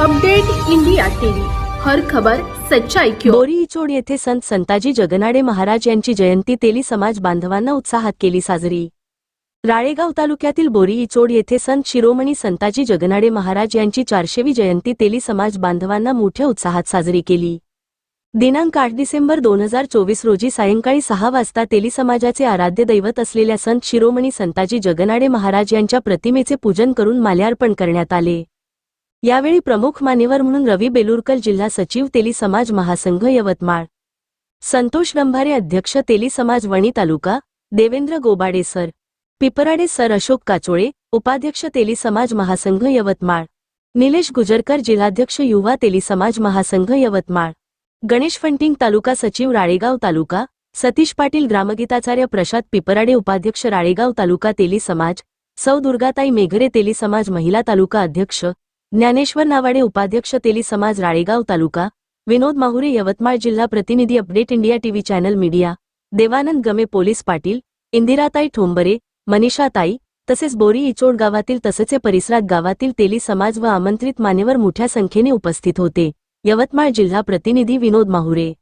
Update India TV. हर खबर सच्चाई क्यों बोरी इचोड येथे संत संताजी जगनाडे महाराज यांची जयंती तेली समाज बांधवांना उत्साहात केली साजरी. राळेगाव तालुक्यातील बोरी इचोड येथे संत शिरोमणी संताजी जगनाडे महाराज यांची चारशेवी जयंती तेली समाज बांधवांना मोठ्या उत्साहात साजरी केली. दिनांक आठ डिसेंबर दोन हजार चोवीस रोजी सायंकाळी सहा वाजता तेली समाजाचे आराध्य दैवत असलेल्या संत शिरोमणी संताजी जगनाडे महाराज यांच्या प्रतिमेचे पूजन करून माल्यार्पण करण्यात आले. यावेळी प्रमुख मान्यवर म्हणून रवी बेलुरकर जिल्हा सचिव तेली समाज महासंघ यवतमाळ. संतोष गंभारे अध्यक्ष तेली समाज वणी तालुका देवेंद्र गोबाडे सर. पिपराडे सर अशोक काचोळे उपाध्यक्ष तेली समाज महासंघ यवतमाळ. निलेश गुजरकर जिल्हाध्यक्ष युवा तेली समाज महासंघ यवतमाळ. गणेश फंटिंग तालुका सचिव राळेगाव तालुका सतीश पाटील ग्रामगीताचार्य प्रसाद पिपराडे उपाध्यक्ष राळेगाव तालुका तेली समाज सौ दुर्गाताई मेघरे तेली समाज महिला तालुका अध्यक्ष ज्ञानेश्वर नावाडे उपाध्यक्ष तेली समाज राळेगाव तालुका विनोद माहुरे यवतमाळ जिल्हा प्रतिनिधी update India TV channel media Devanand Game police Patil इंदिराताई Thombare मनीषाताई तसेच बोरी इचोड गावातील तसेच परिसरात गावातील तेली समाज व आमंत्रित मान्यवर मोठ्या संख्येने उपस्थित होते. यवतमाळ जिल्हा प्रतिनिधी विनोद माहुरे